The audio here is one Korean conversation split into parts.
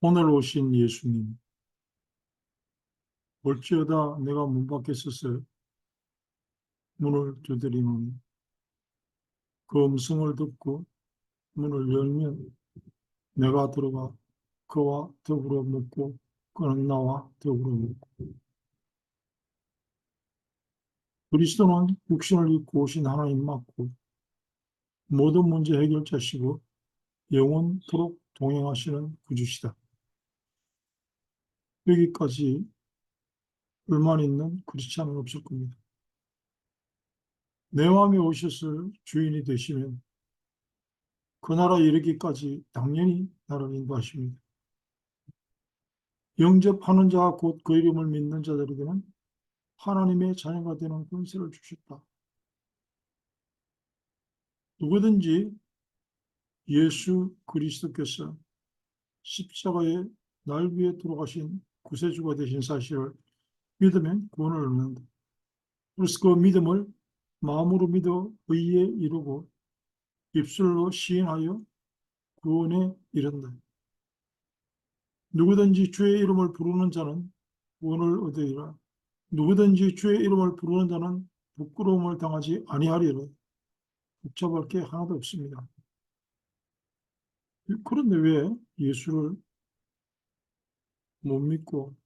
오늘 오신 예수님, 볼지어다 내가 문 밖에 서서 문을 두드리노니 그 음성을 듣고 문을 열면 내가 들어가 그와 더불어 먹고 그는 나와 더불어 먹고 그리스도는 육신을 입고 오신 하나님 맞고 모든 문제 해결자시고 영원토록 동행하시는 구주시다. 여기까지 불만 있는 크리스찬은 없을 겁니다. 내 마음에 오셔서 주인이 되시면 그 나라에 이르기까지 당연히 나를 인도하십니다. 영접하는 자곧그 이름을 믿는 자들에게는 하나님의 자녀가 되는 권세를 주셨다. 누구든지 예수 그리스도께서 십자가에 날 위해 돌아가신 구세주가 되신 사실을 믿으면 구원을 얻는다. 그래서 그 믿음을 마음으로 믿어 의에 이루고 입술로 시인하여 구원에 이른다. 누구든지 주의 이름을 부르는 자는 구원을 얻으리라. 누구든지 주의 이름을 부르는 자는 부끄러움을 당하지 아니하리라. 복잡할 게 하나도 없습니다. 그런데 왜 예수를 못 믿고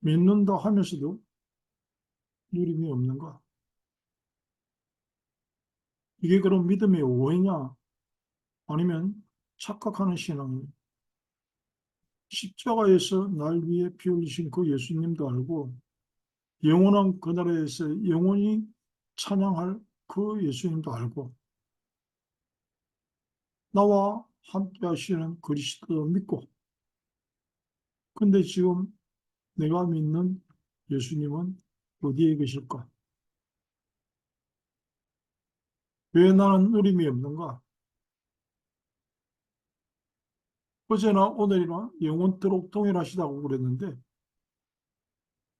믿는다 하면서도 누림이 없는가? 이게 그럼 믿음의 오해냐? 아니면 착각하는 신앙이냐? 십자가에서 날 위해 피 흘리신 그 예수님도 알고 영원한 그 나라에서 영원히 찬양할 그 예수님도 알고 나와 함께 하시는 그리스도도 믿고 근데 지금 내가 믿는 예수님은 어디에 계실까? 왜 나는 누림이 없는가? 어제나 오늘이나 영원토록 동일하시다고 그랬는데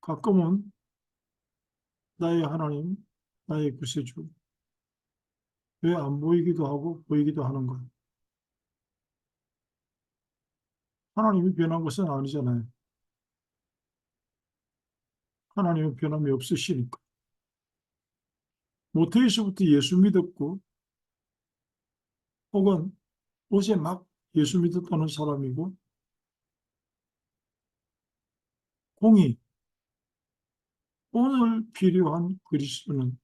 가끔은 나의 하나님, 나의 구세주 왜 안 보이기도 하고 보이기도 하는 거야? 하나님이 변한 것은 아니잖아요. 하나님은 변함이 없으시니까. 모태에서부터 예수 믿었고, 혹은 어제 막 예수 믿었다는 사람이고, 공이 오늘 필요한 그리스도는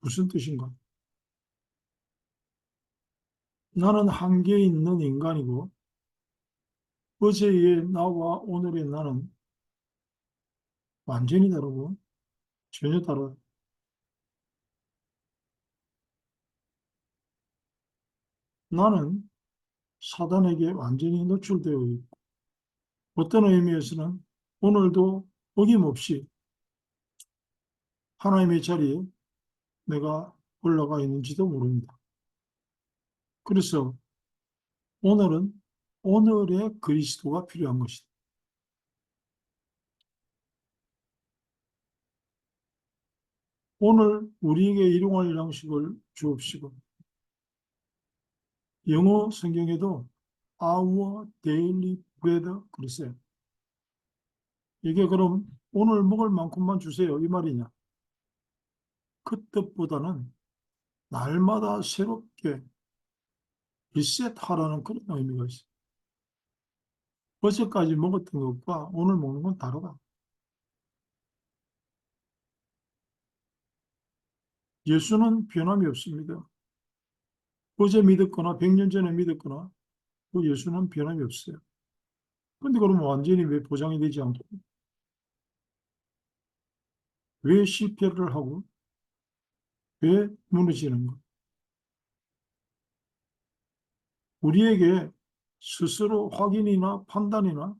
무슨 뜻인가? 나는 한계 있는 인간이고, 어제의 나와 오늘의 나는 완전히 다르고 전혀 다르다. 나는 사단에게 완전히 노출되어 있고 어떤 의미에서는 오늘도 어김없이 하나님의 자리에 내가 올라가 있는지도 모릅니다. 그래서 오늘은 오늘의 그리스도가 필요한 것이다. 오늘 우리에게 일용할 양식을 주옵시고 영어 성경에도 our daily bread 그랬어요. 이게 그럼 오늘 먹을 만큼만 주세요 이 말이냐? 그 뜻보다는 날마다 새롭게 리셋하라는 그런 의미가 있어요. 어제까지 먹었던 것과 오늘 먹는 건 다르다. 예수는 변함이 없습니다. 어제 믿었거나 100년 전에 믿었거나 그 예수는 변함이 없어요. 근데 그러면 완전히 왜 보장이 되지 않고 왜 실패를 하고 왜 무너지는 것? 우리에게 스스로 확인이나 판단이나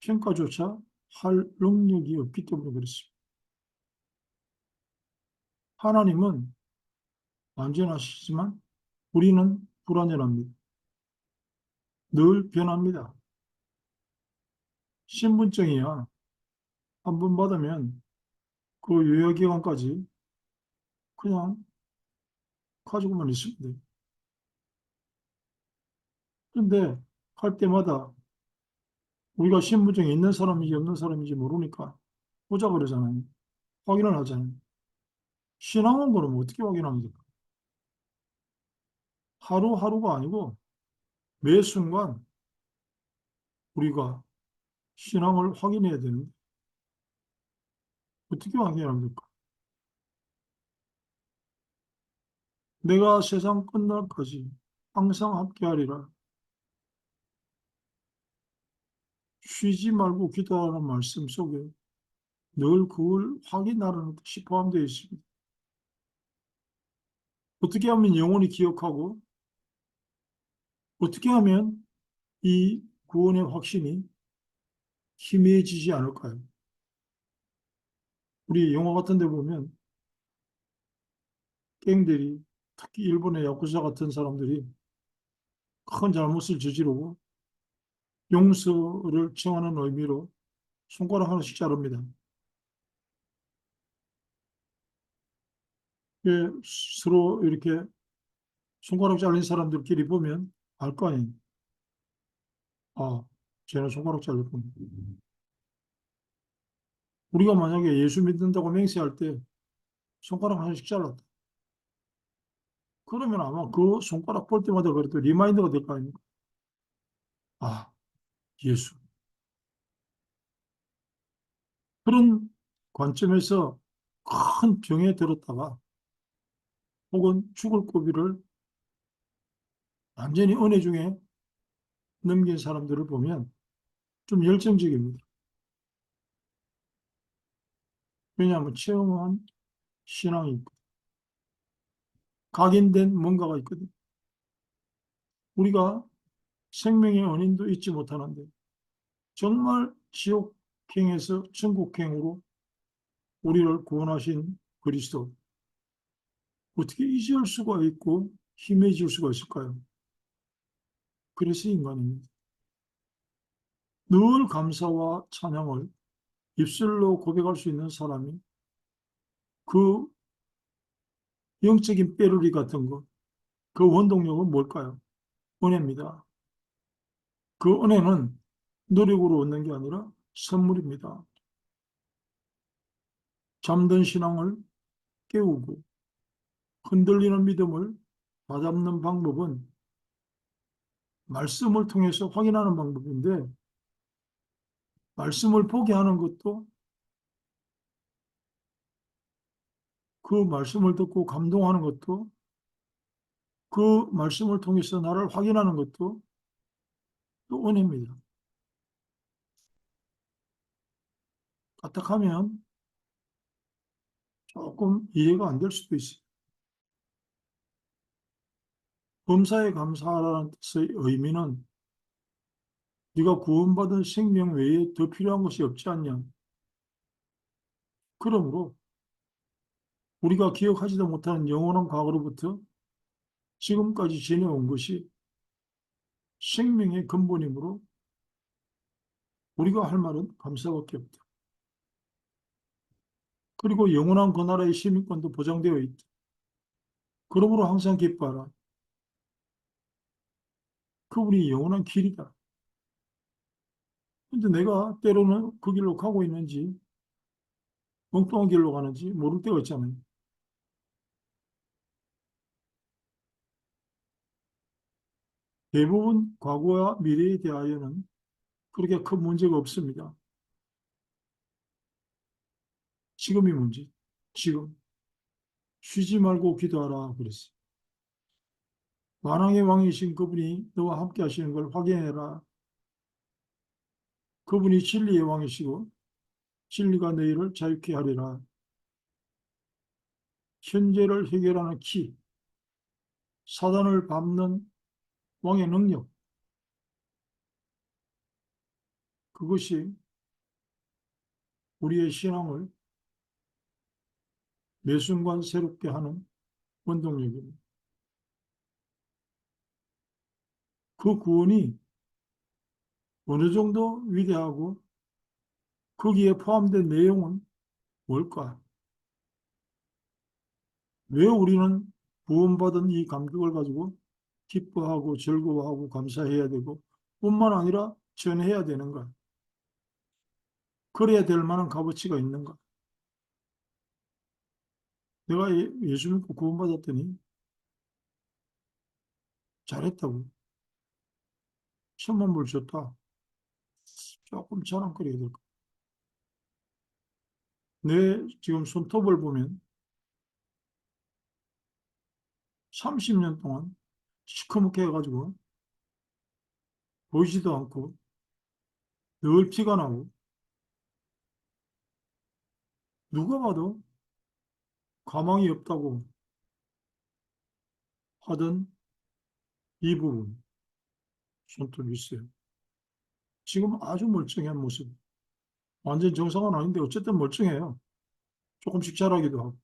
평가조차 할 능력이 없기 때문에 그렇습니다. 하나님은 완전하시지만 우리는 불완전합니다. 늘 변합니다. 신분증이야. 한 번 받으면 그 유효기간까지 그냥 가지고만 있으면 돼요. 그런데 할 때마다 우리가 신분증에 있는 사람인지 없는 사람인지 모르니까 보자 그러잖아요. 확인을 하잖아요. 신앙은 그러면 어떻게 확인합니까? 하루하루가 아니고 매 순간 우리가 신앙을 확인해야 되는데 어떻게 확인합니까? 내가 세상 끝날까지 항상 함께하리라. 쉬지 말고 기도하는 말씀 속에 늘 그걸 확인하라는 뜻이 포함되어 있습니다. 어떻게 하면 영원히 기억하고 어떻게 하면 이 구원의 확신이 희미해지지 않을까요? 우리 영화 같은 데 보면 갱들이 특히 일본의 야쿠자 같은 사람들이 큰 잘못을 저지르고 용서를 청하는 의미로 손가락 하나씩 자릅니다. 예, 서로 이렇게 손가락 잘린 사람들끼리 보면 알 거 아니에요. 아, 쟤는 손가락 잘렸구나. 우리가 만약에 예수 믿는다고 맹세할 때 손가락 하나씩 잘랐다. 그러면 아마 그 손가락 볼 때마다 그래도 리마인더가 될 거 아닙니까? 아, 예수. 그런 관점에서 큰 병에 들었다가 혹은 죽을 고비를 완전히 은혜 중에 넘긴 사람들을 보면 좀 열정적입니다. 왜냐하면 체험한 신앙이 있고 각인된 뭔가가 있거든. 우리가 생명의 원인도 잊지 못하는데 정말 지옥행에서 천국행으로 우리를 구원하신 그리스도 어떻게 잊을 수가 있고 힘해질 수가 있을까요? 그래서 인간입니다. 늘 감사와 찬양을 입술로 고백할 수 있는 사람이 그 영적인 빼루리 같은 것, 그 원동력은 뭘까요? 은혜입니다. 그 은혜는 노력으로 얻는 게 아니라 선물입니다. 잠든 신앙을 깨우고 흔들리는 믿음을 다잡는 방법은 말씀을 통해서 확인하는 방법인데 말씀을 보게 하는 것도 그 말씀을 듣고 감동하는 것도 그 말씀을 통해서 나를 확인하는 것도 또 은혜입니다. 까딱하면 조금 이해가 안 될 수도 있어요. 범사에 감사하라는 뜻의 의미는 네가 구원받은 생명 외에 더 필요한 것이 없지 않냐. 그러므로 우리가 기억하지도 못하는 영원한 과거로부터 지금까지 지내온 것이 생명의 근본이므로 우리가 할 말은 감사밖에 없다. 그리고 영원한 그 나라의 시민권도 보장되어 있다. 그러므로 항상 기뻐하라. 그 우리 영원한 길이다. 근데 내가 때로는 그 길로 가고 있는지 엉뚱한 길로 가는지 모를 때가 있잖아요. 대부분 과거와 미래에 대하여는 그렇게 큰 문제가 없습니다. 지금이 문제. 지금. 쉬지 말고 기도하라 그랬어요. 만왕의 왕이신 그분이 너와 함께 하시는 걸 확인해라. 그분이 진리의 왕이시고 진리가 너희를 자유케 하리라. 현재를 해결하는 키, 사단을 밟는 왕의 능력, 그것이 우리의 신앙을 매 순간 새롭게 하는 원동력입니다. 그 구원이 어느 정도 위대하고 거기에 포함된 내용은 뭘까? 왜 우리는 구원받은 이 감격을 가지고 기뻐하고 즐거워하고 감사해야 되고 뿐만 아니라 전해야 되는가? 그래야 될 만한 값어치가 있는가? 내가 예- 예수 믿고 구원받았더니 잘했다고. 천만 불 줬다. 조금 자랑거리가 될까? 내 지금 손톱을 보면 30년 동안 시커멓게 해가지고 보이지도 않고 늘 피가 나고 누가 봐도 가망이 없다고 하던 이 부분 손톱이 있어요. 지금 아주 멀쩡한 모습. 완전 정상은 아닌데 어쨌든 멀쩡해요. 조금씩 자라기도 하고.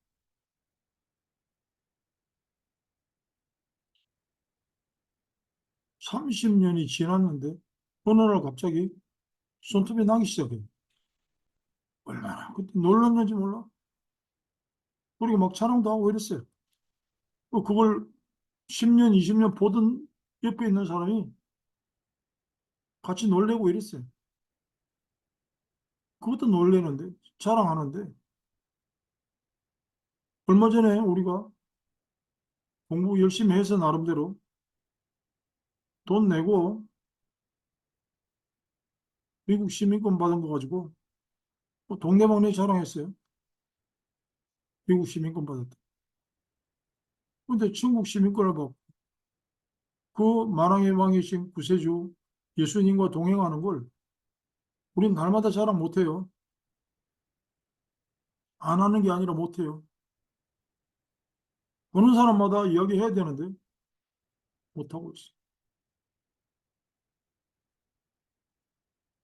삼십 년이 지났는데 어느 날 갑자기 손톱이 나기 시작해요. 얼마나 그때 놀랐는지 몰라. 우리가 막 촬영도 하고 이랬어요. 또 그걸 10년, 20년 보던 옆에 있는 사람이 같이 놀래고 이랬어요. 그것도 놀래는데, 자랑하는데. 얼마 전에 우리가 공부 열심히 해서 나름대로 돈 내고 미국 시민권 받은 거 가지고 뭐 동네방네 자랑했어요. 미국 시민권 받았다. 근데 중국 시민권을 받고 그 만왕의 왕이신 구세주 예수님과 동행하는 걸 우린 날마다 자랑 못해요. 안 하는 게 아니라 못해요. 보는 사람마다 이야기해야 되는데 못하고 있어.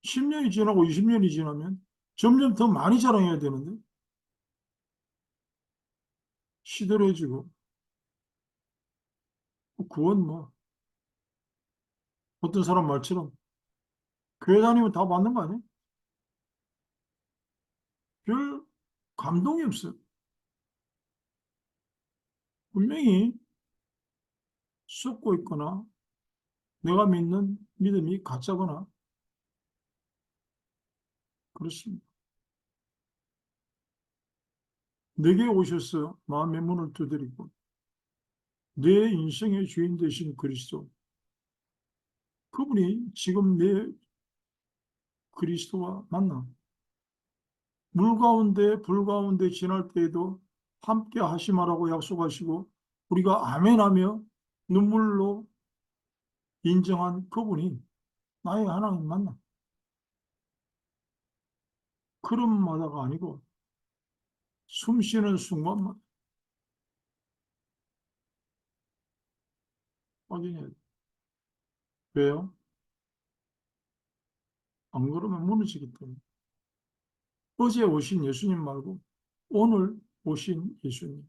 10년이 지나고 20년이 지나면 점점 더 많이 자랑해야 되는데 시들해지고 그건 뭐 어떤 사람 말처럼 교회 다니면 다 맞는 거 아니에요? 별 감동이 없어요. 분명히 썩고 있거나 내가 믿는 믿음이 가짜거나 그렇습니다. 내게 오셔서 마음의 문을 두드리고 내 인생의 주인 되신 그리스도 그분이 지금 내 그리스도와 만나 물 가운데 불 가운데 지날 때에도 함께 하심하라고 약속하시고 우리가 아멘하며 눈물로 인정한 그분이 나의 하나님 만나 그런마다가 아니고 숨 쉬는 순간만 확인해야 돼. 왜요? 안 그러면 무너지기 때문에. 어제 오신 예수님 말고 오늘 오신 예수님.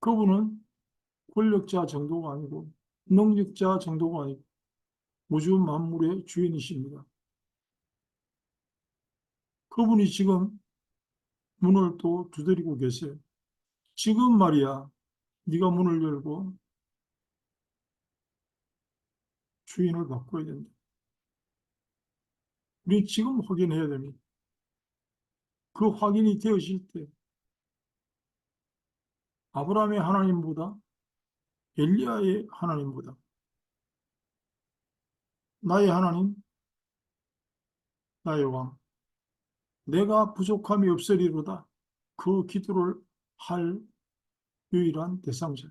그분은 권력자 정도가 아니고 능력자 정도가 아니고 우주 만물의 주인이십니다. 그분이 지금 문을 또 두드리고 계세요. 지금 말이야, 네가 문을 열고 주인을 바꿔야 된다. 우리 지금 확인해야 됩니다. 그 확인이 되어질 때 아브라함의 하나님보다 엘리야의 하나님보다 나의 하나님, 나의 왕, 내가 부족함이 없으리로다. 그 기도를 할 유일한 대상자.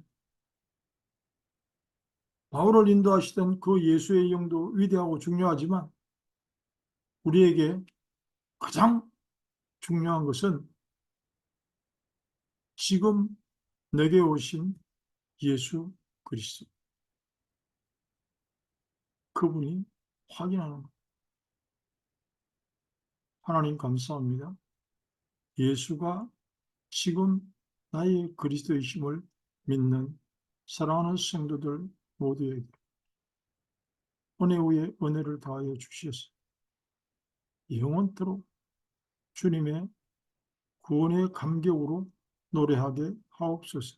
바울을 인도하시던 그 예수의 영도 위대하고 중요하지만 우리에게 가장 중요한 것은 지금 내게 오신 예수 그리스도. 그분이 확인하는 것. 하나님 감사합니다. 예수가 지금 나의 그리스도이심을 믿는 사랑하는 성도들 모두에게 은혜 위에 은혜를 다하여 주시옵소서. 영원토록 주님의 구원의 감격으로 노래하게 하옵소서.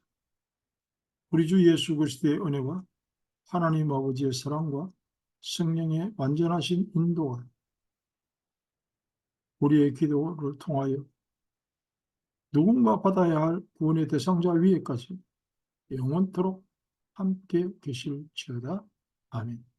우리 주 예수 그리스도의 은혜와 하나님 아버지의 사랑과 성령의 완전하신 인도가 우리의 기도를 통하여 누군가 받아야 할 구원의 대상자 위에까지 영원토록 함께 계실지어다. 아멘.